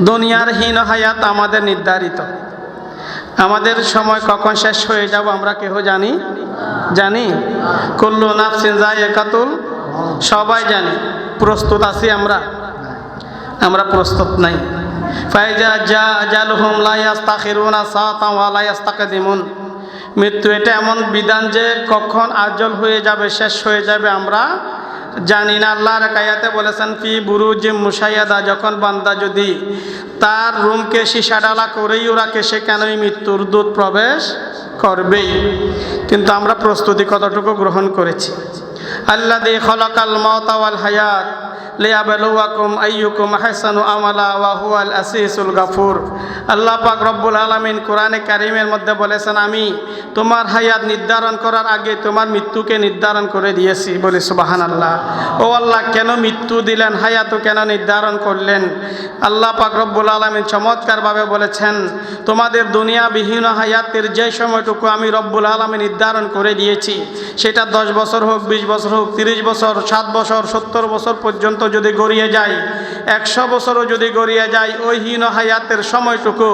দুনিয়ার হীন হায়াত আমাদের নির্ধারিত। আমাদের সময় কখন শেষ হয়ে যাব আমরা কেহ জানি? জানি? কুল্লু নাফসিন যায় একাতুল সবাই জানি। প্রস্তুত আছি আমরা? আমরা প্রস্তুত নাই। ফাইজা যা জালহুম লা ইয়াস্তাখিরুনা সাআতান ওয়া লা ইয়াস্তাকদিমুন। মৃত্যু এটা এমন বিধান যে কখন আজল হয়ে যাবে, শেষ হয়ে যাবে আমরা জানি না, আল্লাহর কায়াতে বলেছেন, ফি বুরুজ মুসাইয়াদা যখন বান্দা যদি তার রুমকে ডালা করেই ওরা ওরাকে কেনই মৃত্যুর দূত প্রবেশ করবেই? কিন্তু আমরা প্রস্তুতি কতটুকু গ্রহণ করেছি? আল্লাহ দে খলাকাল মতাওয়াল হায়াত। লিয়াবলুয়াকুম আইয়ুকুম আহসানু আমালা ওয়া আসিসুল গাফুর। আল্লাহ পাক রব্বুল আলামিন কোরআনে কারিমের মধ্যে বলেছেন, আমি তোমার হায়াত নির্ধারণ করার আগে তোমার মৃত্যুকে নির্ধারণ করে দিয়েছি। বলে সুবাহান আল্লাহ ও আল্লাহ, কেন মৃত্যু দিলেন, হায়াতও কেন নির্ধারণ করলেন? আল্লাহ পাক রব্বুল আলামিন চমৎকারভাবে বলেছেন, তোমাদের দুনিয়াবিহীন হায়াতের যে সময়টুকু আমি রব্বুল আলমী নির্ধারণ করে দিয়েছি, সেটা দশ বছর হোক, বিশ বছর হোক, তিরিশ বছর, সাত বছর, সত্তর বছর পর্যন্ত যদি গড়িয়ে যায়, একশো বছরও যদি গড়িয়ে যায়, ওই হীন হায়াতের সময়টুকু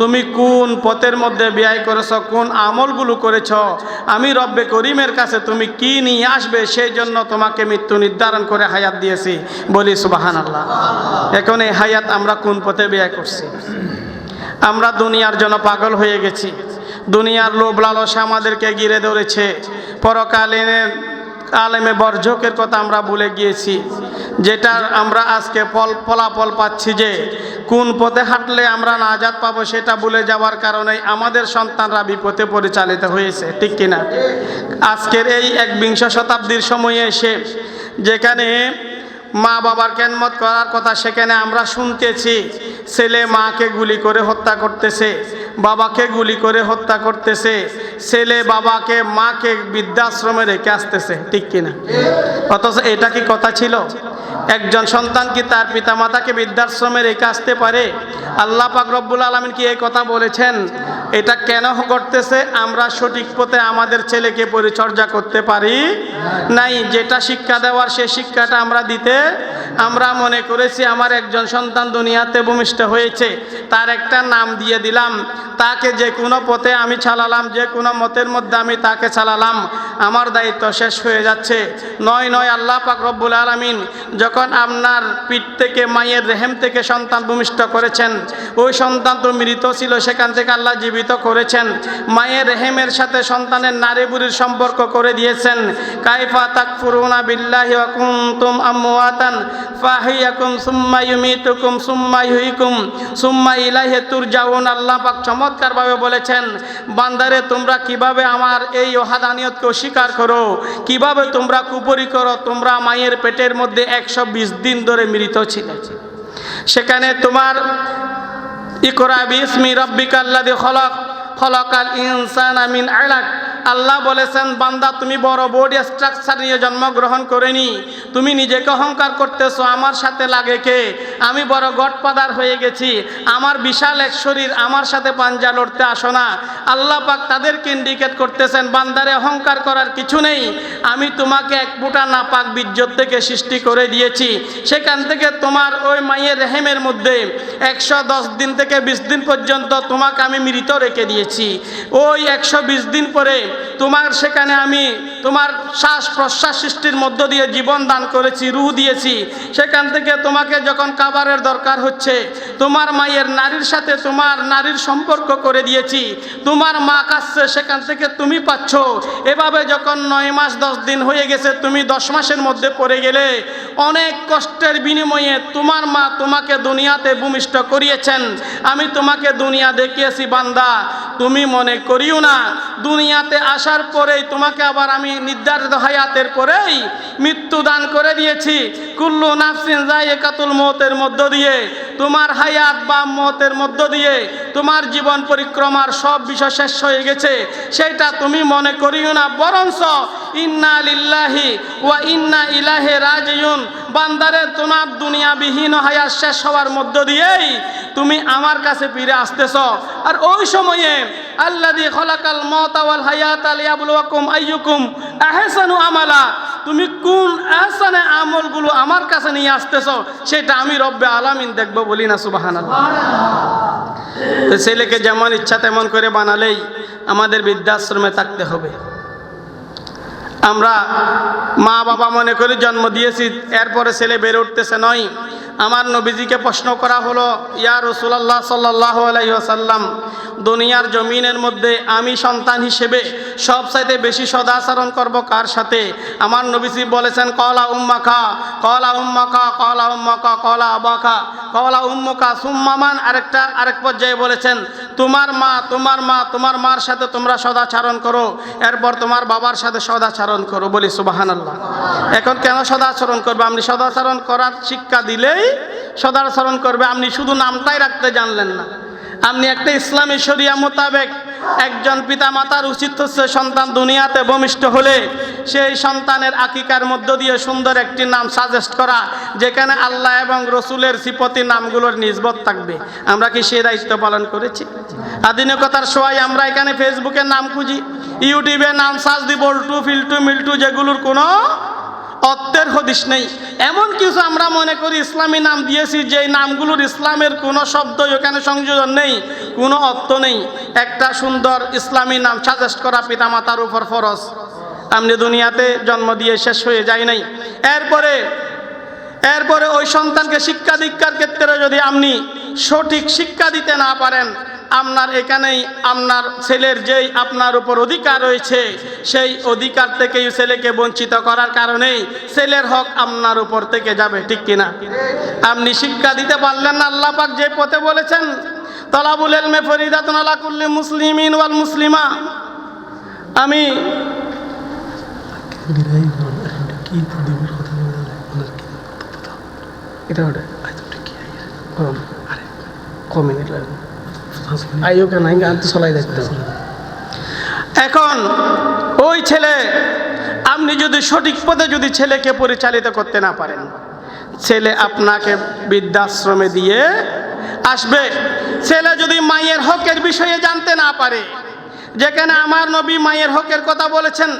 তুমি কোন পথের মধ্যে ব্যয় করেছ, কোন আমলগুলো করেছ, আমি রব্বে করিমের কাছে তুমি কি নিয়ে আসবে, সেই জন্য তোমাকে মৃত্যু নির্ধারণ করে হায়াত দিয়েছি। বলি সুবাহান আল্লাহ এখন এই হায়াত আমরা কোন পথে ব্যয় করছি? আমরা দুনিয়ার জন্য পাগল হয়ে গেছি। দুনিয়ার লোভ লালসা আমাদেরকে ঘিরে ধরেছে। পরকালীনের আলেমে বর্জকের কথা আমরা ভুলে গিয়েছি, যেটা আমরা আজকে ফল, ফলাফল পাচ্ছি যে কোন পথে হাঁটলে আমরা নাজাদ পাবো সেটা ভুলে যাওয়ার কারণে আমাদের সন্তানরা বিপথে পরিচালিত হয়েছে, ঠিক কিনা? আজকের এই একবিংশ শতাব্দীর সময়ে এসে যেখানে মা বাবার কেনমত করার কথা সেখানে আমরা শুনতেছি, ছেলে মাকে গুলি করে হত্যা করতেছে বাবাকে গুলি করে হত্যা করতেছে। ছেলে বাবাকে, মাকে বৃদ্ধাশ্রমে রেখে আসতেছে, ঠিক কিনা? অথচ এটা কি কথা ছিল? একজন সন্তান কি তার পিতামাতাকে বৃদ্ধাশ্রমে রেখে আসতে পারে? আল্লাহ পাক রব্বুল আলমিন কি এই কথা বলেছেন? এটা কেন করতেছে আমরা সঠিক পথে আমাদের ছেলেকে পরিচর্যা করতে পারি নাই? যেটা শিক্ষা দেওয়ার, সে শিক্ষাটা আমরা দিতে, আমরা মনে করেছি আমার একজন সন্তান দুনিয়াতে ভূমিষ্ঠ হয়েছে, তার একটা নাম দিয়ে দিলাম। তাকে যে কোনো পথে আমি চালালাম, যে কোনো মতের মধ্যে আমি তাকে চালালাম, আমার দায়িত্ব শেষ হয়ে যাচ্ছে। নয় নয়, আল্লাহ পাক রব্বুল আলমিন যখন আপনার পিঠ থেকে, মায়ের রেহেম থেকে সন্তান ভূমিষ্ঠ করেছেন, ওই সন্তান তো মৃত ছিল, সেখান থেকে আল্লাহ জীবিত করেছেন। মায়ের রেহেমের সাথে সন্তানের নারী বুড়ির সম্পর্ক করে দিয়েছেন। কাইফা তাক ফুরুনা বিল্লাহি ওয়া কুনতুম আমওয়াতান ফাহিয়াকুম সুম্মা ইউমিতুকুম সুম্মা ইউহিকুম সুম্মা ইলাইহি তুরজাউন। আল্লাহ পাক চমৎকারভাবে বলেছেন, বান্দারে, তোমরা কীভাবে আমার এই ওহাদানিয়তকে অস্বীকার করো? কীভাবে তোমরা কুপুরি করো? তোমরা মায়ের পেটের মধ্যে একশো বিশ দিন ধরে মৃত ছিলে। সেখানে তোমার, ইকরা বিসমি রব্বিকাল্লাদি খলক, খলকাল ইনসান আমিন আলাক। আল্লাহ বলেছেন, বান্দা, তুমি বড় বডি স্ট্রাকচার নিয়ে জন্মগ্রহণ করেনি। তুমি নিজেকে অহংকার করতেছো, আমার সাথে লাগে কে? আমি বড় গটপাদার হয়ে গেছি। আমার বিশাল এক শরীর আমার সাথে পাঞ্জা লড়তে আসো না। আল্লাহ পাক তাদেরকে ইন্ডিকেট করতেছেন, বান্দারে, অহংকার করার কিছু নেই। আমি তোমাকে এক ফুটা নাপাক বিজ্জত থেকে সৃষ্টি করে দিয়েছি। সেখান থেকে তোমার ওই মায়ের রেহেমের মধ্যে একশো দশ দিন থেকে বিশ দিন পর্যন্ত তোমাকে আমি মৃত রেখে দিয়েছি। ওই একশো বিশ দিন পরে তোমার সেখানে আমি তোমার শ্বাস প্রশ্বাস সৃষ্টির মধ্য দিয়ে জীবন দান করেছি রু দিয়েছি। সেখান থেকে তোমাকে যখন কাবারের দরকার হচ্ছে, তোমার মায়ের নারীর সাথে তোমার নারীর সম্পর্ক করে দিয়েছি। তোমার মা কাছে সেখান থেকে তুমি পাচ্ছ। এভাবে যখন নয় মাস, দশ দিন হয়ে গেছে, তুমি দশ মাসের মধ্যে পড়ে গেলে অনেক কষ্টের বিনিময়ে তোমার মা তোমাকে দুনিয়াতে ভূমিষ্ঠ করিয়েছেন। আমি তোমাকে দুনিয়া দেখিয়েছি, বান্দা। তুমি মনে করিও না, দুনিয়াতে আসার পরেই তোমাকে আবার আমি নির্ধারিত হায়াতের পরেই মৃত্যু দান করে দিয়েছি। কুল্লু নাফসিন যাই একাতুল মতের মধ্য দিয়ে, তোমার হায়াত বা মতের মধ্য দিয়ে তোমার জীবন পরিক্রমার সব বিষয় শেষ হয়ে গেছে। সেটা তুমি মনে করিও না, বরঞ্চ ইন্না লিল্লাহি ওয়া ইন্না ইলাহে রাজিউন। বান্দারে তোমার দুনিয়াবিহীন হায়াত শেষ হওয়ার মধ্য দিয়েই তুমি আমার কাছে ফিরে আসতেছ। আর ওই সময়ে আল্লাদি খলাকাল মত ওয়াল হায়াত আলিয়াবুলুয়াকুম আইয়ুকুম আহসানু আমালা। তুমি কোন আহসানে আমলগুলো আমার কাছে নিয়ে আসতেছ, সেটা আমি রব্বে আলামিন দেখব বলি না সুবাহান ছেলেকে যেমন ইচ্ছা তেমন করে বানালেই আমাদের বৃদ্ধাশ্রমে থাকতে হবে। আমরা মা বাবা মনে করে জন্ম দিয়েছি, এরপরে ছেলে বেড়ে উঠতেছে নয়। আমার নবীজিকে প্রশ্ন করা হলো, ইয়া রসুলাল্লাহ সাল্লাহ আলাইসাল্লাম দুনিয়ার জমিনের মধ্যে আমি সন্তান হিসেবে সব চাইতে বেশি সদাচরণ করব কার সাথে? আমার নবীজি বলেছেন, কলা উম্মাখা কলা উম্মাখা কলা উম্মাখা কলা আবাখা কলা উম্মুকা সুম্মামান আরেকটা, আরেক পর্যায়ে বলেছেন, তোমার মা তোমার মা, তোমার মার সাথে তোমরা সদাচারণ করো, এরপর তোমার বাবার সাথে সদাচারণ করো, বলি সুবাহান আল্লাহ এখন কেন সদাচরণ করবে? আপনি সদাচরণ করার শিক্ষা দিলেই সদাচরণ করবে। আপনি শুধু নামটাই রাখতে জানলেন না। আপনি একটা ইসলামী শরিয়া মোতাবেক একজন পিতা মাতার উচিত হচ্ছে সন্তান দুনিয়াতে ভূমিষ্ঠ হলে সেই সন্তানের আকিকার মধ্য দিয়ে সুন্দর একটি নাম সাজেস্ট করা, যেখানে আল্লাহ এবং রসুলের সিপতি নামগুলোর নিজবত থাকবে। আমরা কি সেই দায়িত্ব পালন করেছি? আধুনিকতার সবাই আমরা এখানে ফেসবুকের নাম খুঁজি ইউটিউবে নাম সাজ দি বল্টু, ফিল্টু, মিল্টু, যেগুলোর কোনো অর্থের হদিস নেই। এমন কিছু আমরা মনে করি, ইসলামী নাম দিয়েছি যে নামগুলোর ইসলামের কোনো শব্দ এখানে সংযোজন নেই, কোনো অর্থ নেই। একটা সুন্দর ইসলামী নাম সাজেস্ট করা পিতামাতার উপর ফরজ। আপনি দুনিয়াতে জন্ম দিয়ে শেষ হয়ে যায় নাই। এরপরে এরপরে ওই সন্তানকে শিক্ষা দীক্ষার ক্ষেত্রে যদি আপনি সঠিক শিক্ষা দিতে না পারেন আপনার এখানেই আপনার ছেলের যেই আপনার উপর অধিকার রয়েছে, সেই অধিকার থেকেই ছেলেকে বঞ্চিত করার কারণেই ছেলের হক আপনার উপর থেকে যাবে, ঠিক কিনা? আপনি শিক্ষা দিতে পারলেন না, আল্লাহ পাক যে পথে বলেছেন, তলাবুল এলমে ফরিদাতুন আলা কুল্লি মুসলিমিন ওয়াল মুসলিমা। আমি এটা ওটা কম আরে, ক মিনিট লাগবে? চলাই এখন ওই ছেলে, আপনি যদি সঠিক পথে যদি ছেলেকে পরিচালিত করতে না পারেন, ছেলে আপনাকে বৃদ্ধাশ্রমে দিয়ে আসবে। ছেলে যদি মায়ের হকের বিষয়ে জানতে না পারে, যেখানে আমার নবী মায়ের হকের কথা বলেছেন,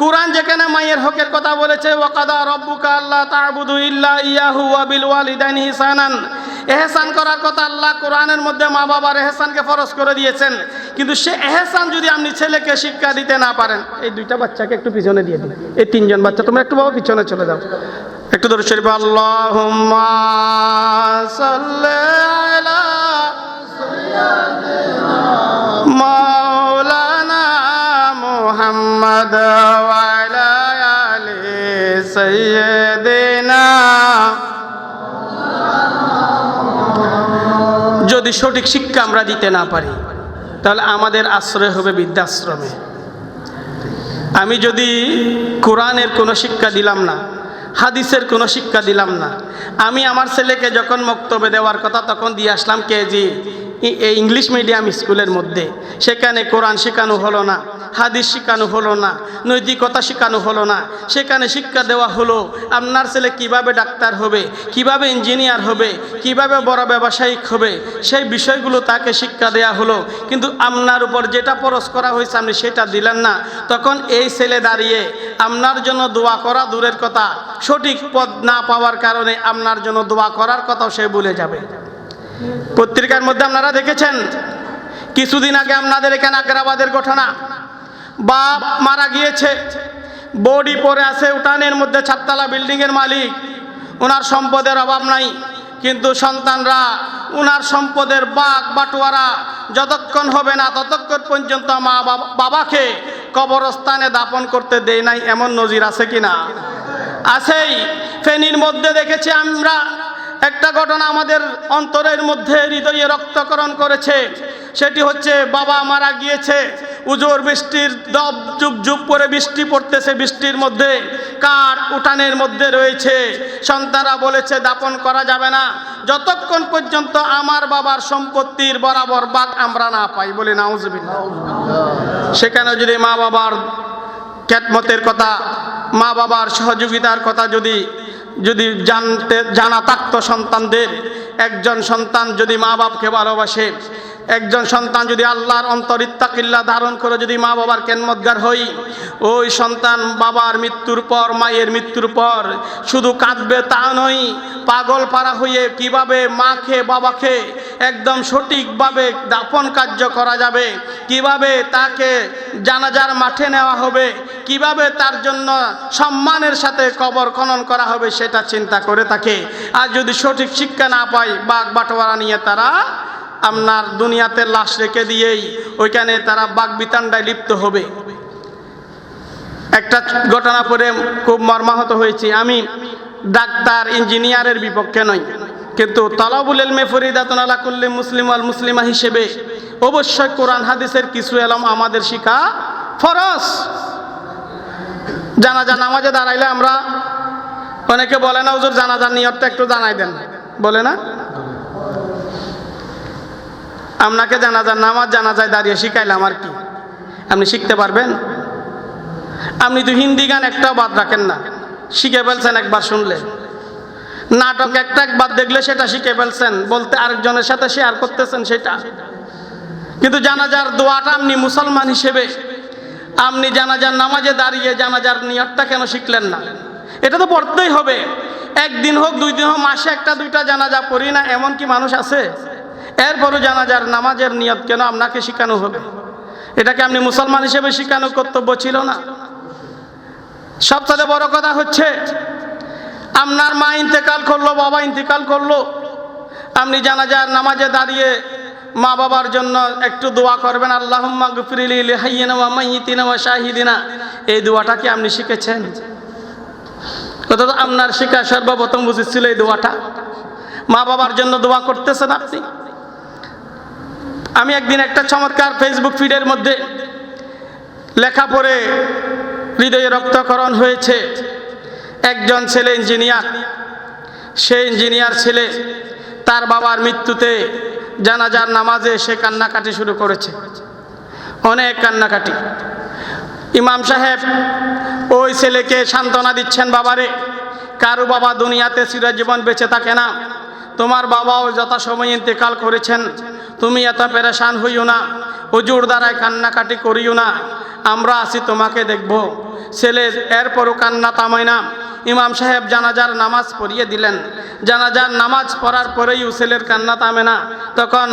কোরআন যেখানে মায়ের হকের কথা বলেছে, ওয়াকাদা রব্বুকা আল্লাহ তা'বুদু ইল্লা ইয়াহু ওয়া বিল ওয়ালিদাইনি ইহসানান এহসান করার কথা আল্লাহ কোরআনের মধ্যে মা বাবার এহসানকে ফরজ করে দিয়েছেন। কিন্তু সে এহসান যদি আপনি ছেলেকে শিক্ষা দিতে না পারেন, এই দুইটা বাচ্চাকে একটু পিছনে দিয়ে দিন। এই তিনজন বাচ্চা, তোমরা একটু বাবা পিছনে চলে যাও। একটু ধরে শরীফ, আল্লাহুম্মা সাল্লি আলা মাওলানা মুহাম্মদ ওয়া যদি সঠিক শিক্ষা আমরা দিতে না পারি, তাহলে আমাদের আশ্রয় হবে বৃদ্ধাশ্রমে। আমি যদি কোরআনের কোনো শিক্ষা দিলাম না, হাদিসের কোনো শিক্ষা দিলাম না, আমি আমার ছেলেকে যখন বক্তব্য দেওয়ার কথা তখন দিয়ে আসলাম কেজি, এই ইংলিশ মিডিয়াম স্কুলের মধ্যে, সেখানে কোরআন শেখানো হলো না হাদিস শেখানো হলো না, নৈতিকতা শেখানো হলো না। সেখানে শিক্ষা দেওয়া হলো, আপনার ছেলে কীভাবে ডাক্তার হবে, কীভাবে ইঞ্জিনিয়ার হবে, কীভাবে বড় ব্যবসায়িক হবে, সেই বিষয়গুলো তাকে শিক্ষা দেওয়া হলো। কিন্তু আপনার উপর যেটা পরশ করা হয়েছে, আপনি সেটা দিলেন না। তখন এই ছেলে দাঁড়িয়ে আপনার জন্য দোয়া করা দূরের কথা, সঠিক পদ না পাওয়ার কারণে আপনার জন্য দোয়া করার কথাও সে ভুলে যাবে। পত্রিকার মধ্যে আপনারা দেখেছেন, কিছুদিন আগে আপনাদের এখানে আগ্রাবাদের ঘটনা। বাপ মারা গিয়েছে। বডি পরে আছে উঠানের মধ্যে ছাদতলা বিল্ডিংয়ের মালিক। ওনার সম্পদের অভাব নাই, কিন্তু সন্তানরা ওনার সম্পদের বাঘ বাটোয়ারা যতক্ষণ হবে না ততক্ষণ পর্যন্ত মা বাবা- বাবাকে কবরস্থানে দাপন করতে দেয় নাই, এমন নজির আছে কি না আছেই। ফেনীর মধ্যে দেখেছি আমরা একটা ঘটনা আমাদের অন্তরের মধ্যে হৃদয়ে রক্তকরণ করেছে। সেটি হচ্ছে বাবা মারা গিয়েছে। উজোর বৃষ্টির দব যুগ যুগ করে বৃষ্টি পড়তেছে। বৃষ্টির মধ্যে কার উঠানের মধ্যে রয়েছে। সন্তানরা বলেছে, দাপন করা যাবে না। যতক্ষণ পর্যন্ত আমার বাবার সম্পত্তির বরাবর বাঘ আমরা না পাই। বলে নাউজবিল্লাহ। সেখানে যদি মা বাবার খ্যাতমতের কথা, মা বাবার সহযোগিতার কথা যদি যদি জানতে জানা থাকতো সন্তানদের একজন সন্তান যদি মা বাপকে ভালোবাসে একজন সন্তান যদি আল্লাহর অন্তরিত্তাকিল্লা ধারণ করে যদি মা বাবার কেনমতগার হই, ওই সন্তান বাবার মৃত্যুর পর, মায়ের মৃত্যুর পর শুধু কাঁদবে তা নয়, পাগল পাড়া হয়ে কীভাবে মাকে, বাবাকে একদম সঠিকভাবে দাপন কার্য করা যাবে? কীভাবে তাকে জানাজার মাঠে নেওয়া হবে? কীভাবে তার জন্য সম্মানের সাথে কবর খনন করা হবে সেটা চিন্তা করে থাকে। আর যদি সঠিক শিক্ষা না পায়, বাঘ বাটোয়ারা নিয়ে তারা আপনার দুনিয়াতে লাশ রেখে দিয়েই ওইখানে তারা বাঘ বিতান্ডায় লিপ্ত হবে। একটা ঘটনা পরে খুব মর্মাহত হয়েছি। আমি ডাক্তার, ইঞ্জিনিয়ারের বিপক্ষে নই। কিন্তু তলাবুল এলমে ফরিদাতুন কুল্লি মুসলিম আল মুসলিমা হিসেবে অবশ্যই কোরআন, হাদিসের কিছু এলম আমাদের শিখা ফরস জানাজা নামাজে দাঁড়াইলে আমরা অনেকে বলে না, হুজুর, জানাজার নিয়তটা একটু জানাই দেন। বলে না? আপনাকে জানাজার নামাজ জানাজায় দাঁড়িয়ে শিখাইলাম আর কি? আপনি শিখতে পারবেন? আপনি তো হিন্দি গান একটাও বাদ রাখেন না। শিখে ফেলছেন একবার শুনলে। নাটক একটা একবার দেখলে সেটা শিখে ফেলছেন। বলতে আরেকজনের সাথে শেয়ার করতেছেন সেটা। কিন্তু জানাজার দোয়াটা আপনি মুসলমান হিসেবে, আপনি জানাজার নামাজে দাঁড়িয়ে জানাজার নিয়তটা কেন শিখলেন না? এটা তো পড়তেই হবে। একদিন হোক, দুই দিন হোক, মাসে একটা, দুইটা জানাজা পড়ি না, এমন কি মানুষ আছে? এরপরও জানাজার নামাজের নিয়ত কেন আপনাকে শেখানো হবে এটাকে আপনি মুসলমান হিসেবে শেখানো কর্তব্য ছিল না। সবচেয়ে বড় কথা হচ্ছে, আপনার মা ইন্তেকাল করল, বাবা ইন্তেকাল করল। আপনি জানাজার নামাজে দাঁড়িয়ে মা বাবার জন্য একটু দোয়া করবেন আল্লাহ শাহিদিনা। এই দোয়াটা কি আপনি শিখেছেন? আপনার শিক্ষা সর্বপ্রথম বুঝেছিল এই দোয়াটা। মা বাবার জন্য দোয়া করতেছেন আপনি? আমি একদিন একটা চমৎকার ফেসবুক ফিডের মধ্যে লেখা পড়ে, হৃদয়ে রক্তকরণ হয়েছে। একজন ছেলে ইঞ্জিনিয়ার সেই ইঞ্জিনিয়ার ছেলে, তার বাবার মৃত্যুতে জানাজার নামাজে সে কান্নাকাটি শুরু করেছে। অনেক কান্নাকাটি। ইমাম সাহেব, ওই ছেলেকে সান্ত্বনা দিচ্ছেন, বাবারে, কারও বাবা দুনিয়াতে চিরজীবন বেঁচে থাকে না। তোমার বাবাও যথাসময় ইন্তেকাল করেছেন। তুমি এত পেরেশান হইও না, হুজুর দ্বারায় কান্নাকাটি করিও না, আমরা আসি তোমাকে দেখব। ছেলে এরপরও কান্না থামায় না। ইমাম সাহেব জানাজার নামাজ পড়িয়ে দিলেন। জানাজার নামাজ পড়ার পরেই ছেলের কান্না থামে না। তখন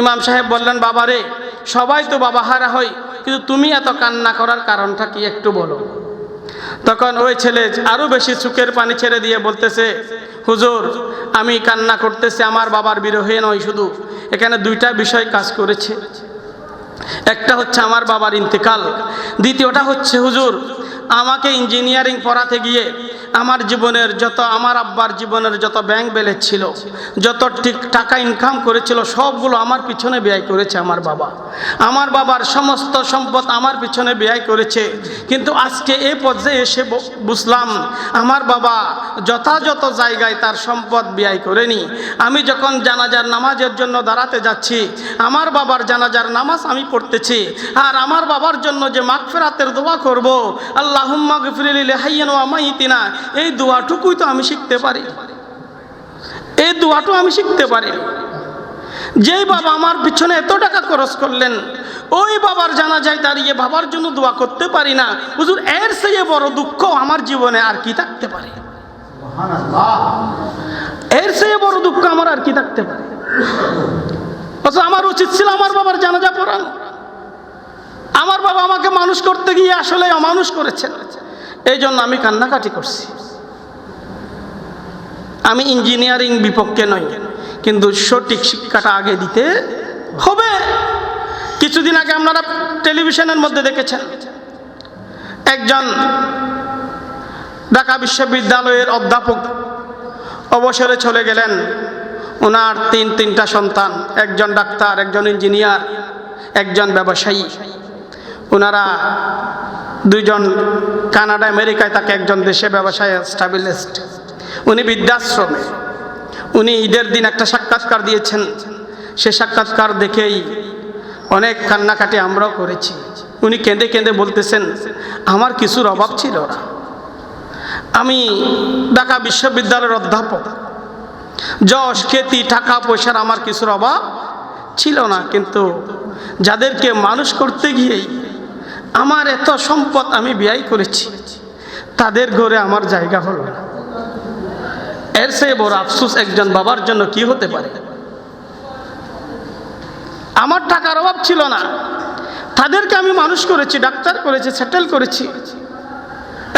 ইমাম সাহেব বললেন, বাবারে, সবাই তো বাবা হারা হয়, কিন্তু তুমি এত কান্না করার কারণটা কি একটু বলো? তখন ওই ছেলে আরও বেশি চুকের পানি ছেড়ে দিয়ে বলতেছে, হুজুর, আমি কান্না করতেছি, আমার বাবার বিরহে নয় শুধু। এখানে দুইটা বিষয় কাজ করেছে। একটা হচ্ছে আমার বাবার ইন্তেকাল দ্বিতীয়টা হচ্ছে হুজুর আমাকে ইঞ্জিনিয়ারিং পড়াতে গিয়ে আমার জীবনের যত, আমার আব্বার জীবনের যত ব্যাংক ব্যালেন্স ছিল, যত ঠিক টাকা ইনকাম করেছিল, সবগুলো আমার পিছনে ব্যয় করেছে আমার বাবা। আমার বাবার সমস্ত সম্পদ আমার পিছনে ব্যয় করেছে। কিন্তু আজকে এ পর্যায়ে এসে বুঝলাম, আমার বাবা যথাযথ জায়গায় তার সম্পদ ব্যয় করেনি। আমি যখন জানাজার নামাজের জন্য দাঁড়াতে যাচ্ছি, আমার বাবার জানাজার নামাজ আমি পড়তেছি। আর আমার বাবার জন্য যে মাগফেরাতের দোয়া করব আল্লাহুম্মা গফিরিল হাইয়ান এই দোয়াটুকুই তো আমি শিখতে পারি। এই দোয়াটু আমি শিখতে পারি। যেই বাবা আমার পিছনে এত টাকা খরচ করলেন ওই বাবার জানা যায় দাঁড়িয়ে বাবার জন্য দোয়া করতে পারি না। হুজুর এর চেয়ে বড় দুঃখ আমার জীবনে আর কি থাকতে পারে? এর চেয়ে বড় দুঃখ আমার আর কি থাকতে পারে? অথচ আমার উচিত ছিল আমার বাবার জানাজা পড়ানো। আমার বাবা আমাকে মানুষ করতে গিয়ে আসলে অমানুষ করেছেন। এই জন্য আমি কান্নাকাটি করছি। আমি ইঞ্জিনিয়ারিং বিপক্ষে নই, কিন্তু সঠিক শিক্ষাটা আগে দিতে হবে। কিছুদিন আগে আপনারা টেলিভিশনের মধ্যে দেখেছেন, একজন ঢাকা বিশ্ববিদ্যালয়ের অধ্যাপক অবসরে চলে গেলেন। ওনার তিন তিনটা সন্তান, একজন ডাক্তার, একজন ইঞ্জিনিয়ার, একজন ব্যবসায়ী। ওনারা দুইজন কানাডা, আমেরিকায় তাকে একজন দেশে ব্যবসায় স্টাবিলিস্ট। উনি বৃদ্ধাশ্রমে। উনি ঈদের দিন একটা সাক্ষাৎকার দিয়েছেন। সে সাক্ষাৎকার দেখেই অনেক কান্নাকাটি আমরাও করেছি। উনি কেঁদে কেঁদে বলতেছেন, আমার কিছুর অভাব ছিল না। আমি ঢাকা বিশ্ববিদ্যালয়ের অধ্যাপক। যশ, খ্যাতি, টাকা, পয়সার আমার কিছুর অভাব ছিল না। কিন্তু যাদেরকে মানুষ করতে গিয়েই আমার এত সম্পদ আমি ব্যয় করেছি, তাদের ঘরে আমার জায়গা হলো না। এর সে বড় আফসোস একজন বাবার জন্য কি হতে পারে? আমার টাকার অভাব ছিল না। তাদেরকে আমি মানুষ করেছি, ডাক্তার করেছি সেটেল করেছি।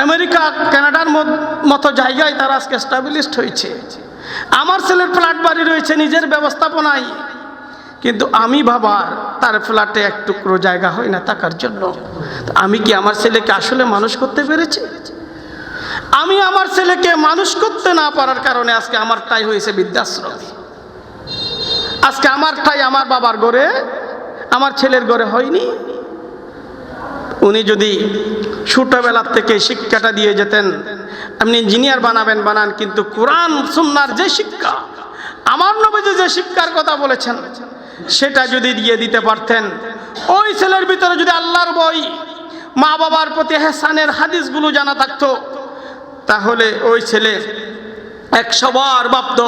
আমেরিকা, কানাডার মতো জায়গায় তারা আজকে স্টাবলিশড হয়েছে। আমার ছেলের ফ্ল্যাট বাড়ি রয়েছে, নিজের ব্যবস্থাপনায়। কিন্তু আমি বাবার তার ফ্ল্যাটে এক টুকরো জায়গা হয় না থাকার জন্য। আমি কি আমার ছেলেকে আসলে মানুষ করতে পেরেছি? আমি আমার ছেলেকে মানুষ করতে না পারার কারণে আজকে আমারটাই হয়েছে বৃদ্ধাশ্রমে। আজকে আমারটাই আমার বাবার ঘরে, আমার ছেলের ঘরে হয়নি। উনি যদি ছোটবেলার থেকে শিক্ষাটা দিয়ে যেতেন, আপনি ইঞ্জিনিয়ার বানাবেন বানান, কিন্তু কোরআন, সুন্নার যে শিক্ষা, আমার নবীজি যে শিক্ষার কথা বলেছেন সেটা যদি দিয়ে দিতে পারতেন। ওই ছেলের ভিতরে যদি আল্লাহর বই, মা বাবার প্রতি হেসানের হাদিসগুলো জানা থাকতো, তাহলে ওই ছেলে একশো বার ভাবত,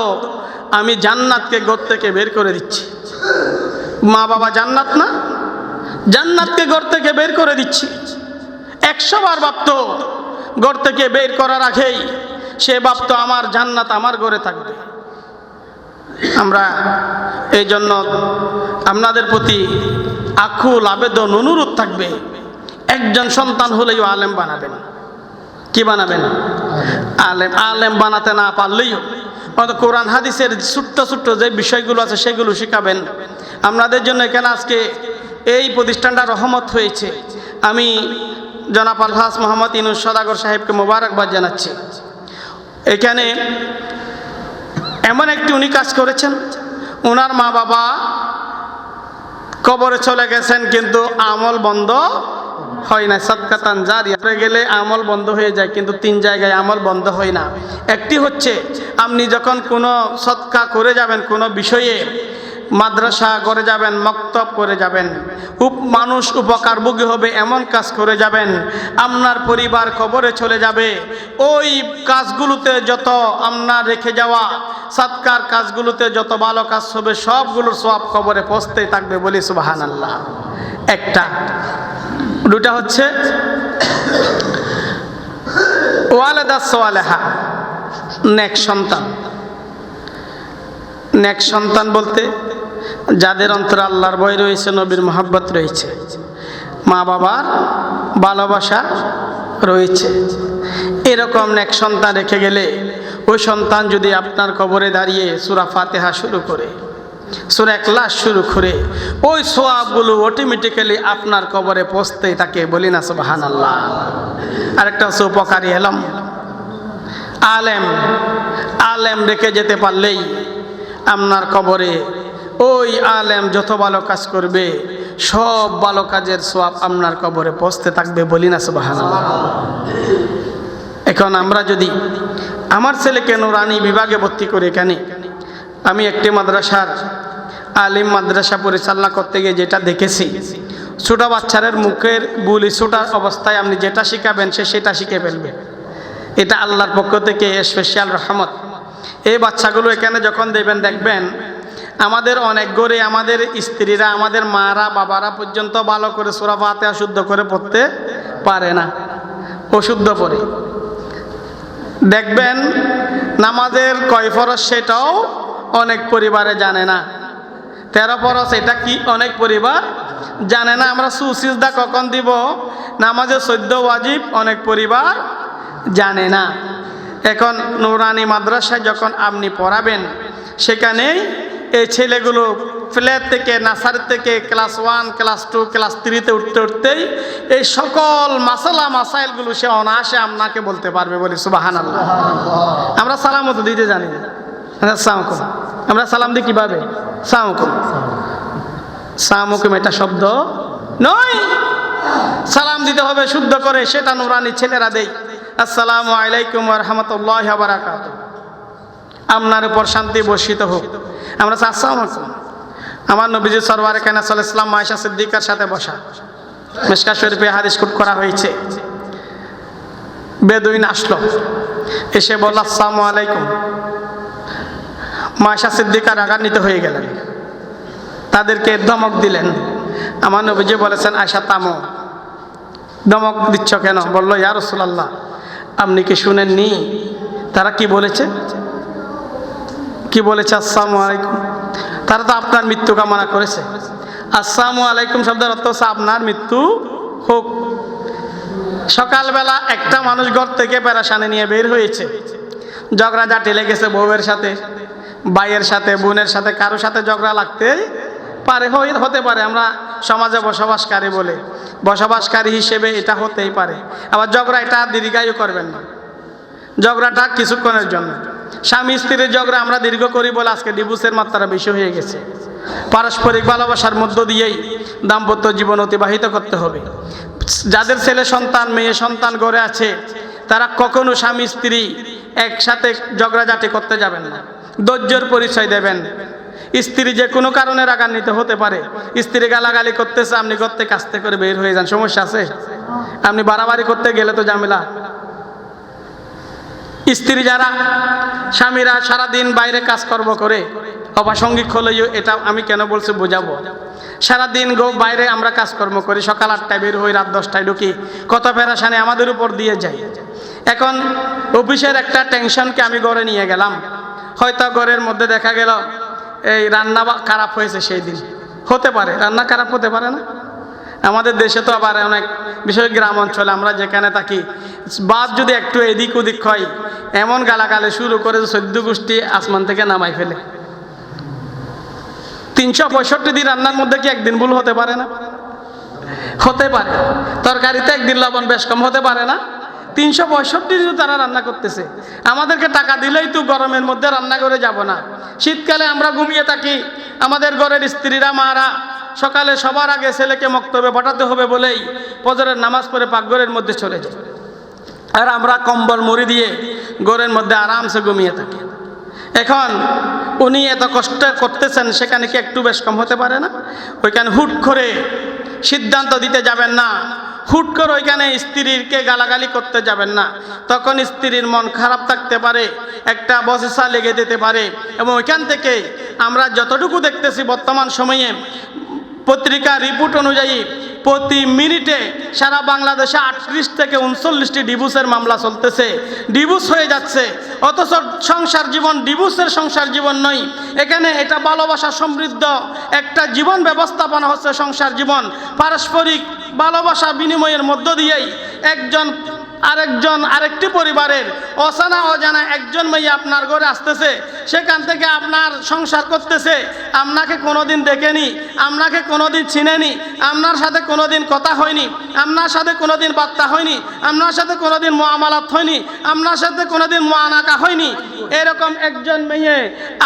আমি জান্নাতকে ঘর থেকে বের করে দিচ্ছি। মা বাবা জান্নাত না? জান্নাতকে ঘর থেকে বের করে দিচ্ছি। একশো বার ভাবত, ঘর থেকে বের করার আগেই সে বাপ্ত আমার জান্নাত আমার ঘরে থাকবে। আমরা এই জন্য আপনাদের প্রতি আকুল আবেদন, অনুরোধ থাকবে। একজন সন্তান হলেও আলেম বানাবেন। কি বানাবেন? আলেম। আলেম বানাতে না পারলেও কোরআন, হাদিসের ছোট্ট ছোট্ট যে বিষয়গুলো আছে, সেগুলো শেখাবেন। আপনাদের জন্য এখানে আজকে এই প্রতিষ্ঠানটা রহমত হয়েছে। আমি জনাব আলহাস মোহাম্মদ ইনুস সদাগর সাহেবকে মোবারকবাদ জানাচ্ছি। এখানে এমন একটি উনি কাজ করেছেন ওনার মা বাবা কবরে চলে গেছেন, কিন্তু আমল বন্ধ হয় না। সৎকাতান জারি গেলে আমল বন্ধ হয়ে যায়, কিন্তু তিন জায়গায় আমল বন্ধ হয় না। একটি হচ্ছে, আপনি যখন কোনো সৎকা করে যাবেন কোনো বিষয়ে মাদ্রাসা করে যাবেন, মক্তব করে যাবেন। মানুষ উপকারভোগী হবে, এমন কাজ করে যাবেন। আপনার পরিবার কবরে চলে যাবে। ওই কাজগুলোতে যত আপনার রেখে যাওয়া সৎকার কাজগুলোতে যত ভালো কাজ হবে, সবগুলোর সব খবরে পৌঁছতেই থাকবে বলি সুবাহান আল্লাহ একটা। দুটা হচ্ছে, ওয়ালেদা সোয়ালেহা, নেক সন্তান। নেক সন্তান বলতে যাদের অন্তরে আল্লাহর ভয় রয়েছে, নবীর মোহাব্বত রয়েছে, মা বাবার ভালোবাসা রয়েছে। এরকম এক সন্তান রেখে গেলে, ওই সন্তান যদি আপনার কবরে দাঁড়িয়ে সুরা ফাতেহা শুরু করে, সুরা ক্লাস শুরু করে, ওই সোয়াবগুলো অটোমেটিক্যালি আপনার কবরে পৌঁছতেই তাকে বলি না সুবাহান আল্লাহ আরেকটা হচ্ছে উপকারী এলম। আলেম আলেম রেখে যেতে পারলেই আপনার কবরে ওই আলেম যত ভালো কাজ করবে, সব ভালো কাজের সোয়াব আপনার কবরে পৌঁছতে থাকবে বলি না সুবাহান এখন আমরা যদি আমার ছেলেকে নুরানি বিভাগে ভর্তি করে এখানে, আমি একটি মাদ্রাসার আলিম মাদ্রাসা পরিচালনা করতে গিয়ে যেটা দেখেছি, ছোট বাচ্চারের মুখের বুলি ছোটা অবস্থায় আপনি যেটা শিখাবেন সে সেটা শিখে ফেলবে। এটা আল্লাহর পক্ষ থেকে স্পেশাল রহমত। এই বাচ্চাগুলো এখানে যখন দেবেন, দেখবেন আমাদের অনেক গড়ে আমাদের স্ত্রীরা, আমাদের মারা বাবারা পর্যন্ত ভালো করে সোরা ফাতে শুদ্ধ করে পড়তে পারে না। অশুদ্ধ পড়ে। দেখবেন নামাজের কয় ফরজ সেটাও অনেক পরিবারে জানে না। তেরো ফরজ এটা কি অনেক পরিবার জানে না। আমরা সুসিজদা কখন দিব? নামাজের সদ্য ওয়াজিব অনেক পরিবার জানে না। এখন নুরানি মাদ্রাসায় যখন আপনি পড়াবেন, সেখানেই এই ছেলেগুলো ফ্ল্যাট থেকে নার্সারি থেকে class one, class two, class থ্রিতে উঠতে উঠতেই এই সকল মাসালা মাসাইলগুলো সে অনায়াসে আপনাকে বলতে পারবে বলি সুবাহান আমরা সালামও তো দিতে জানি না। সালামকুম আমরা সালাম দিই কীভাবে? সালামকুম সালামকুম এটা শব্দ নয়। সালাম দিতে হবে শুদ্ধ করে, সেটা নুরানি ছেলেরা দেই আসসালামু আলাইকুম রহমতুল্লাহ বারাকাত আপনার উপর শান্তি বর্ষিত হোক। আমরা আসসালাম আমার নবীজি সরওয়ার কানা সাল ইসলাম মায়েশা সিদ্দিকার সাথে বসা। মেশকা শরীফে হাদিস কুট করা হয়েছে। বেদুইন আসলো। এসে বলল, আসসালামু আলাইকুম। মায়েশা সিদ্দিকার আগান্বিত হয়ে গেলেন। তাদেরকে ধমক দিলেন। আমার নবীজি বলেছেন আয়সা তামো ধমক দিচ্ছ কেন? বলল, ইয়া রসুলাল্লাহ, আপনি কি শুনেননি? তারা কি বলেছে? কি বলেছে? আসসালামু আলাইকুম। তারা তো আপনার মৃত্যু কামনা করেছে। আসসালামু আলাইকুম শব্দের অর্থ হচ্ছে আপনার মৃত্যু হোক। সকালবেলা একটা মানুষ ঘর থেকে পেরাশানি নিয়ে বের হয়েছে। ঝগড়া জাটি লেগেছে বউয়ের সাথে, ভাইয়ের সাথে, বোনের সাথে, কারোর সাথে ঝগড়া লাগতে পারে হতে পারে। আমরা সমাজে বসবাসকারী বলে। বসবাসকারী হিসেবে এটা হতেই পারে। আবার ঝগড়া এটা দীর্ঘায়ু করবেন না। ঝগড়াটা কিছুক্ষণের জন্য। স্বামী স্ত্রীর ঝগড়া আমরা দীর্ঘ করি বলে আজকে ডিভোর্সের মাত্রা বেশি হয়ে গেছে। পারস্পরিক ভালোবাসার মধ্য দিয়েই দাম্পত্য জীবন অতিবাহিত করতে হবে। যাদের ছেলে সন্তান, মেয়ে সন্তান গড়ে আছে, তারা কখনো স্বামী স্ত্রী একসাথে ঝগড়াঝাটি করতে যাবেন না। ধৈর্যের পরিচয় দেবেন। স্ত্রী যে কোনো কারণে রাগান্বিত হতে পারে। স্ত্রী গালাগালি করতেছে, আপনি করতে কাস্তে করে বের হয়ে যান। সমস্যা আছে? আপনি বাড়াবাড়ি করতে গেলে তো ঝামেলা। স্ত্রী যারা, স্বামীরা সারাদিন বাইরে কাজকর্ম করে, অপ্রাসঙ্গিক হলেও এটা আমি কেন বলছি বোঝাবো? সারাদিন গো বাইরে আমরা কাজকর্ম করি, সকাল আটটায় বের হই, রাত দশটায় ঢুকি, কত পেরাশানি আমাদের উপর দিয়ে যাই। এখন অফিসের একটা টেনশনকে আমি গড়ে নিয়ে গেলাম। হয়তো ঘরের মধ্যে দেখা গেল, এই রান্না খারাপ হয়েছে সেই দিন। হতে পারে, রান্না খারাপ হতে পারে না। আমাদের দেশে তো আবার অনেক বিশেষ গ্রাম অঞ্চলে আমরা যেখানে থাকি বাদ যদি একটু এদিক ওদিক হয়, এমন গালাগালে শুরু করে সদ্য গোষ্ঠী আসমান থেকে নামাই ফেলে। তিনশো পঁয়ষট্টি দিন রান্নার মধ্যে কি একদিন ভুল হতে পারে না? হতে পারে। তরকারিতে একদিন লবণ বেশ কম হতে পারে না। তিনশো পঁয়ষট্টি দিন তারা রান্না করতেছে। আমাদেরকে টাকা দিলেই তো গরমের মধ্যে রান্না করে যাব না। শীতকালে আমরা ঘুমিয়ে থাকি। আমাদের ঘরের স্ত্রীরা, মারা সকালে সবার আগে ছেলেকে মক্তবে পাঠাতে হবে বলেই ফজরের নামাজ পড়ে পাকঘরের মধ্যে চলে যায়। আর আমরা কম্বল মুড়ি দিয়ে ঘরের মধ্যে আরামসে ঘুমিয়ে থাকি। এখন উনি এত কষ্ট করতেছেন, সেখানে কি একটু বেশ কম হতে পারে না? ওইখানে হুট করে সিদ্ধান্ত দিতে যাবেন না। হুট করে ওইখানে স্ত্রীরকে গালাগালি করতে যাবেন না। তখন স্ত্রীর মন খারাপ থাকতে পারে, একটা বসেসা লেগে যেতে পারে। এবং ওইখান থেকে আমরা যতটুকু দেখতেছি বর্তমান সময়ে পত্রিকা রিপোর্ট অনুযায়ী প্রতি মিনিটে সারা বাংলাদেশে আটত্রিশ থেকে উনচল্লিশটি ডিভোর্সের মামলা চলতেছে। ডিভোর্স হয়ে যাচ্ছে। অথচ সংসার জীবন ডিভোর্সের সংসার জীবন নয়। এখানে এটা ভালোবাসা সমৃদ্ধ একটা জীবন ব্যবস্থাপনা হচ্ছে সংসার জীবন। পারস্পরিক ভালোবাসা বিনিময়ের মধ্য দিয়েই একজন আরেকজন, আরেকটি পরিবারের অজানা অজানা একজন মেয়ে আপনার ঘরে আসতেছে, সেখান থেকে আপনার সংসার করতেছে, আপনাকে কোনোদিন দেখেনি, আপনাকে কোনোদিন চিনেনি, আপনার সাথে কোনোদিন কথা হয়নি, আপনার সাথে কোনোদিন বার্তা হয়নি, আপনার সাথে কোনোদিন মহামালাত হয়নি, আপনার সাথে কোনোদিন মহানাকা হয়নি। এরকম একজন মেয়ে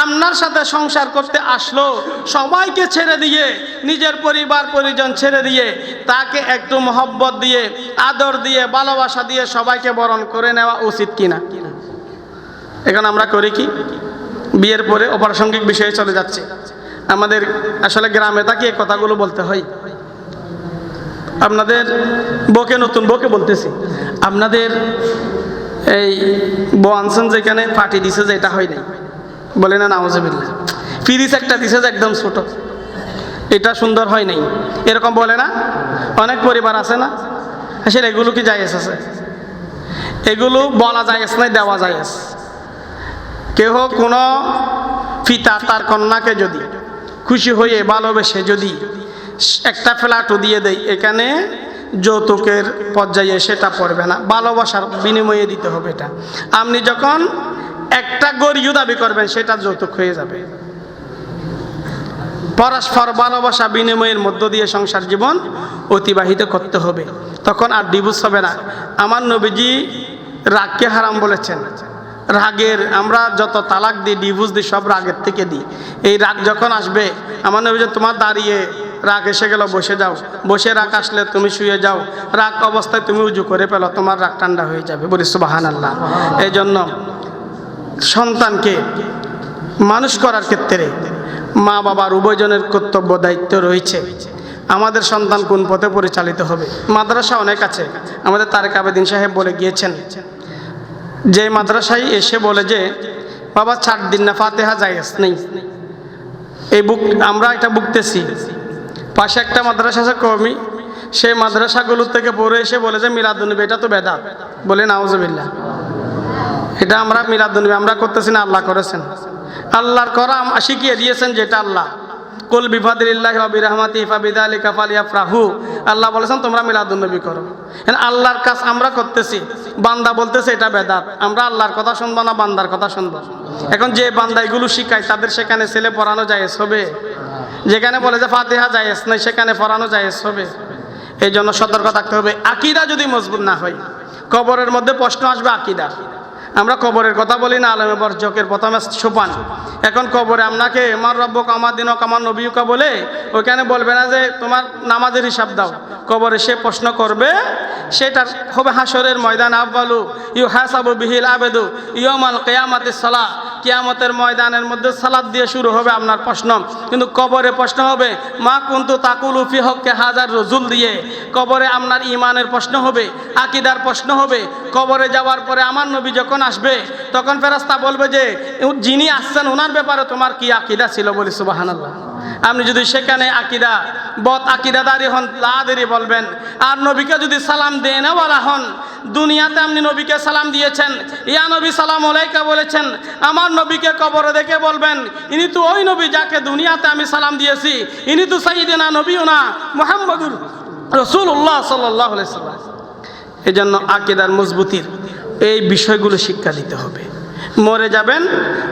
আপনার সাথে সংসার করতে আসলো, সবাইকে ছেড়ে দিয়ে, নিজের পরিবার, পরিজন ছেড়ে দিয়ে, তাকে একটু মহব্বত দিয়ে, আদর দিয়ে, ভালোবাসা দিয়ে সবাইকে বরণ করে নেওয়া উচিত কিনা। এখন আমরা করি কি? বিয়ের পরে অপ্রাসঙ্গিক বিষয়ে চলে যাচ্ছে। আমাদের আসলে গ্রামে তাকে এই কথাগুলো বলতে হয়। আপনাদের বকে নতুন বকে বলতেছি। আপনাদের এই বউ আনছেন যেখানে ফাটি দিছে যে এটা হয় নাই। বলে না নাওজবিল্লা ফিরিস একটা দিছে যে একদম ছোট। এটা সুন্দর হয় নাই। এরকম বলে না। অনেক পরিবার আছে না? আসলে এগুলো কি জায়েজ আছে? এগুলো বলা জায়েজ নাই দেওয়া জায়েজ কেহ কোনো পিতা, তার কন্যাকে যদি খুশি হয়ে ভালোবেসে যদি একটা ফ্ল্যাটও দিয়ে দেয়, এখানে যৌতুকের পর্যায়ে সেটা পড়বে না। ভালোবাসার বিনিময়ে দিতে হবে এটা। আপনি যখন একটা গরিও দাবি করবেন, সেটা যৌতুক হয়ে যাবে। পরস্পর ভালোবাসা বিনিময়ের মধ্য দিয়ে সংসার জীবন অতিবাহিত করতে হবে। তখন আর ডিভোর্স হবে না। আমার নবীজি রাগকে হারাম বলেছেন। রাগের আমরা যত তালাক দিই ডিভোর্স দিই, সব রাগের থেকে দিই। এই রাগ যখন আসবে, আমার নবীজি তোমার দাঁড়িয়ে রাগ এসে গেল, বসে যাও। বসে রাগ আসলে তুমি শুয়ে যাও। রাগ অবস্থায় তুমি উজু করে পেল তোমার রাগ ঠান্ডা হয়ে যাবে। বলিস বাহান আল্লাহ এই জন্য সন্তানকে মানুষ করার ক্ষেত্রে মা বাবার উভয়জনের কর্তব্য, দায়িত্ব রয়েছে। আমাদের সন্তান কোন পথে পরিচালিত হবে? মাদ্রাসা অনেক আছে। আমাদের তারেক আবেদিন সাহেব বলে গিয়েছেন, যে মাদ্রাসায় এসে বলে যে, বাবা, ছাড় দিন না, ফাতেহা জায়েজ নেই। এই বুক, আমরা এটা বুকতেছি পাশে একটা মাদ্রাসা আছে কর্মী সেই মাদ্রাসাগুলোর থেকে পড়ে এসে বলে যে মিলাদুন্নবী এটা তো বেদাত। বলে নাউজবিল্লা এটা আমরা মিলাদুন্নবী আমরা করতেছি না, আল্লাহ করেছেন। আল্লাহর করা শিখিয়ে দিয়েছেন যেটা আল্লাহ। কুল বিফাদিল্লাহ বিরহমাতি ফাবিদা আলী কাফালিয়া ফ্রাহু আল্লাহ বলেছেন, তোমরা মিলাদুন্নবী করো। আল্লাহর কাজ আমরা করতেছি। বান্দা বলতেছে, এটা বেদাত। আমরা আল্লাহর কথা শুনব না, বান্দার কথা শুনব। এখন যে বান্দা এগুলো শিখায়, তাদের সেখানে ছেলে পড়ানো যায় হবে? যেখানে বলে যে ফাতিহা জায়েজ নাই, সেখানে পড়ানো জায়েজ হবে? এই জন্য সতর্ক থাকতে হবে। আকিদা যদি মজবুত না হয়, কবরের মধ্যে প্রশ্ন আসবে আকিদা। আমরা কবরের কথা বলি না আলমে বর্জকের প্রথমে সোপান। এখন কবরে আপনাকে, আমার রব্য কামার দিন কামার নবীকা বলে, ওইখানে বলবে না যে, তোমার নামাজের হিসাব দাও। কবরে সে প্রশ্ন করবে, সেটার হবে হাসরের ময়দান আব্বালু ইউ হাসাবু বিহিল আবেদু, ইয়মাল কেয়ামাতে সালা কিয়ামতের ময়দানের মধ্যে সালাদ দিয়ে শুরু হবে আপনার প্রশ্ন। কিন্তু কবরে প্রশ্ন হবে, মা কুন্তু তাকুল উফি হককে হাজার রজুল দিয়ে? কবরে আপনার ইমানের প্রশ্ন হবে, আকিদার প্রশ্ন হবে কবরে যাওয়ার পরে আমার নবী যখন আসবে, তখন ফেরাস্তা বলবে যে যিনি আসছেন ওনার ব্যাপারে তোমার কি আকিদা ছিল? বলি, সুবাহানাল্লাহ। আপনি যদি সেখানে আকিদা, বদ আকিদাদারি হন, তাদেরই বলবেন। আর নবীকে যদি সালাম দিয়ে না বলা হন, দুনিয়াতে আপনি নবীকে সালাম দিয়েছেন, ইয়া নবী, সালাম আলাইকা বলেছেন, আমার নবীকে কবরে দেখে বলবেন, ইনি তো ওই নবী যাকে দুনিয়াতে আমি সালাম দিয়েছি, ইনি তো সাইদিনা নবীও না, মোহাম্মদুর রসুল্লাহ সাল্লাহ সাল্লাম এই জন্য আকিদার মজবুতির এই বিষয়গুলো শিক্ষা দিতে হবে। মরে যাবেন,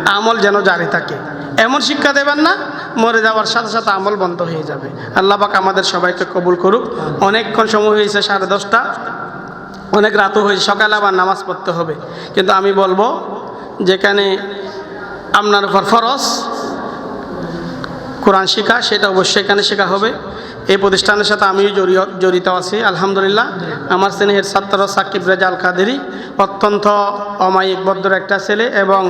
আমল যেন জারি থাকে। এমন শিক্ষা দেবেন না, মরে যাওয়ার সাথে সাথে আমল বন্ধ হয়ে যাবে। আল্লাহ পাক আমাদের সবাইকে কবুল করুক। অনেকক্ষণ সময় হয়েছে, সাড়ে দশটা। অনেক রাতও হয়েছে, সকালে আবার নামাজ পড়তে হবে। কিন্তু আমি বলব, যেখানে আপনার উপর ফরজ, কোরআন শেখা, সেটা অবশ্যই এখানে শেখা হবে। এই প্রতিষ্ঠানের সাথে আমিও জড়িত জড়িত আছি, আলহামদুলিল্লাহ। আমার স্নেহের ছাত্র সাকিব রেজাল কাদেরি, অত্যন্ত অমায়িক বদ্র একটা ছেলে এবং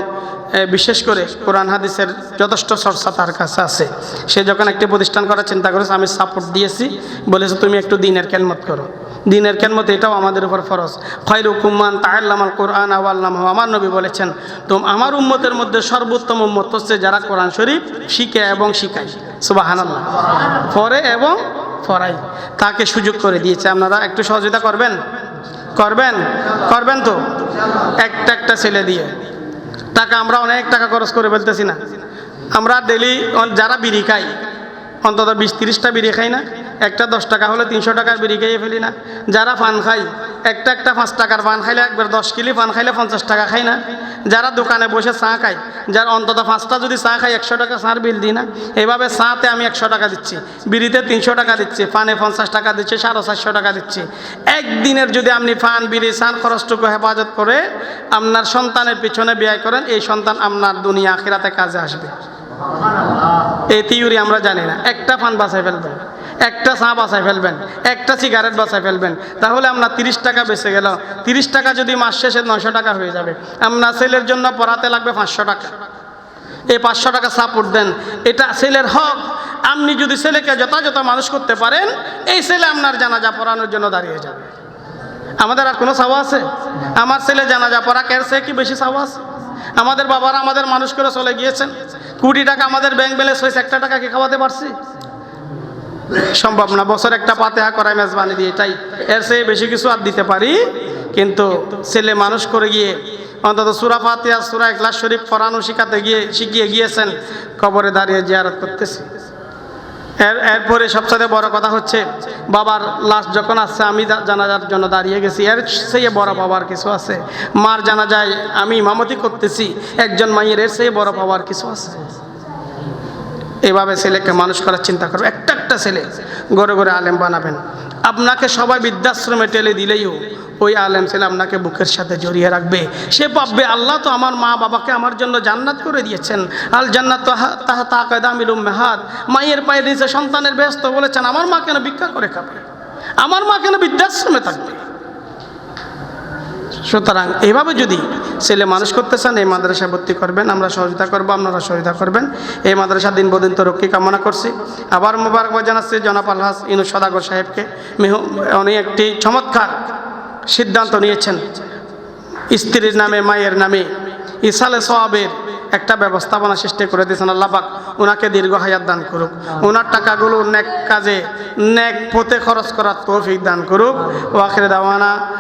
বিশেষ করে কোরআন হাদিসের যথেষ্ট চর্চা তার কাছে আছে। সে যখন একটি প্রতিষ্ঠান করার চিন্তা করেছে, আমি সাপোর্ট দিয়েছি। বলেছে, তুমি একটু দিনের কেলমত করো। দিনের কেলমত এটাও আমাদের উপর ফরজ। খয়রু কুম্মান তাহাল্লামাল কোরআন আওয়াল্লাম আমার নবী বলেছেন তো আমার উম্মতের মধ্যে সর্বোত্তম উম্মত হচ্ছে যারা কোরআন শরীফ শিখে এবং শিখায়। সুবাহানাল্লাহ। পরে এবং ফরাই তাকে সুযোগ করে দিয়েছে। আপনারা একটু সহযোগিতা করবেন? করবেন? করবেন তো? একটা একটা ছেলে দিয়ে। টাকা আমরা অনেক টাকা খরচ করে ফেলতেছি না। আমরা ডেলি যারা বিড়ি খাই, অন্তত বিশ তিরিশটা বিড়ি খাই না? একটা দশ টাকা হলে তিনশো টাকার বিড়ি খাইয়ে ফেলি না। যারা পান খাই একটা একটা পাঁচ টাকার পান খাইলে একবার দশ কিলি পান খাইলে পঞ্চাশ টাকা খাই না। যারা দোকানে বসে চা খাই যার অন্তত পাঁচটা যদি চা খাই একশো টাকা চার বিল দিই না। এভাবে চাতে আমি একশো টাকা দিচ্ছি, বিড়িতে তিনশো টাকা দিচ্ছি, পানে পঞ্চাশ টাকা দিচ্ছি, সাড়ে চারশো টাকা দিচ্ছি। একদিনের যদি আপনি পান, বিড়ি, চান, খরচটুকু হেফাজত করে আপনার সন্তানের পিছনে ব্যয় করেন, এই সন্তান আপনার দুনিয়া আখিরাতে কাজে আসবে। এই থিওরি আমরা জানি না। একটা পান বাঁচাই ফেলবেন একটা চা বাঁচাই ফেলবেন, একটা সিগারেট বাঁচাই ফেলবেন। তাহলে আপনার তিরিশ টাকা বেঁচে গেল তিরিশ টাকা যদি মাস শেষে নয়শো টাকা হয়ে যাবে। আপনার ছেলের জন্য পড়াতে লাগবে পাঁচশো টাকা। এই পাঁচশো টাকা সাপোর্ট দেন। এটা ছেলের হক। আপনি যদি ছেলেকে যথাযথ মানুষ করতে পারেন, এই ছেলে আপনার জানাজা পড়ানোর জন্য দাঁড়িয়ে যাবে। আমাদের আর কোনো চাওয়া আছে? আমার ছেলে জানাজা পড়া কের সে কি বেশি চাওয়া আছে? আমাদের বাবারা আমাদের মানুষ করে চলে গিয়েছেন। কোটি টাকা আমাদের ব্যাংক ব্যালেন্স হয়েছে, একটা টাকা কি খাওয়াতে পারছি? সম্ভব না। বছর একটা পাতেহা করায় মেজবানি দিয়ে, এটাই। এর চেয়ে বেশি কিছু আর দিতে পারি। কিন্তু ছেলে মানুষ করে গিয়ে, অন্তত সুরা ফাতিয়া সুরা একলাস শরীফ পড়ানো শিখাতে গিয়ে, শিখিয়ে গিয়েছেন, কবরে দাঁড়িয়ে জিয়ারত করতেছি। এর, এরপরে সবচেয়ে বড় কথা হচ্ছে, বাবার লাশ যখন আসছে, আমি জানাজার জন্য দাঁড়িয়ে গেছি। এর সেই বড় বাবার কিছু আছে। মার জানা যায় আমি ইমামতি করতেছি, একজন মায়ের এর সেই বড় বাবার কিছু আছে। এভাবে ছেলেকে মানুষ করার চিন্তা করবে। একটা একটা ছেলে গড়ে গড়ে আলেম বানাবেন। আপনাকে সবাই বৃদ্ধাশ্রমে টেলে দিলেইও ওই আলেম ছেলে আপনাকে বুকের সাথে জড়িয়ে রাখবে। সে পাববে আল্লাহ তো আমার মা বাবাকে আমার জন্য জান্নাত করে দিয়েছেন। আল জান্নাত তাহা তাহা দামিল মেহাদ। মায়ের পায়ে দিয়েছে সন্তানের ব্যস্ত বলেছেন, আমার মা কেন ভিক্ষা করে খাবে? আমার মা কেন বৃদ্ধাশ্রমে থাকবে? সুতরাং এইভাবে যদি ছেলে মানুষ করতে চান, এই মাদ্রাসায় ভর্তি করবেন, আমরা সহযোগিতা করব, আপনারা সহযোগিতা করবেন। এই মাদ্রাসা দিন বদিন তো রক্ষী কামনা করছি। আবার মোবারকবাদ জানাচ্ছি জনাব আলহাস ইনু সদাগর সাহেবকে। মেহ, উনি একটি চমৎকার সিদ্ধান্ত নিয়েছেন। স্ত্রীর নামে, মায়ের নামে ইসালে সওয়াবের একটা ব্যবস্থাপনা সৃষ্টি করে দিয়েছেন আল্লাহ পাক। ওনাকে দীর্ঘ হায়াত দান করুক। ওনার টাকাগুলো নেক কাজে, নেক পথে খরচ করার তৌফিক দান করুক। ওয়াখির দাওয়ানা।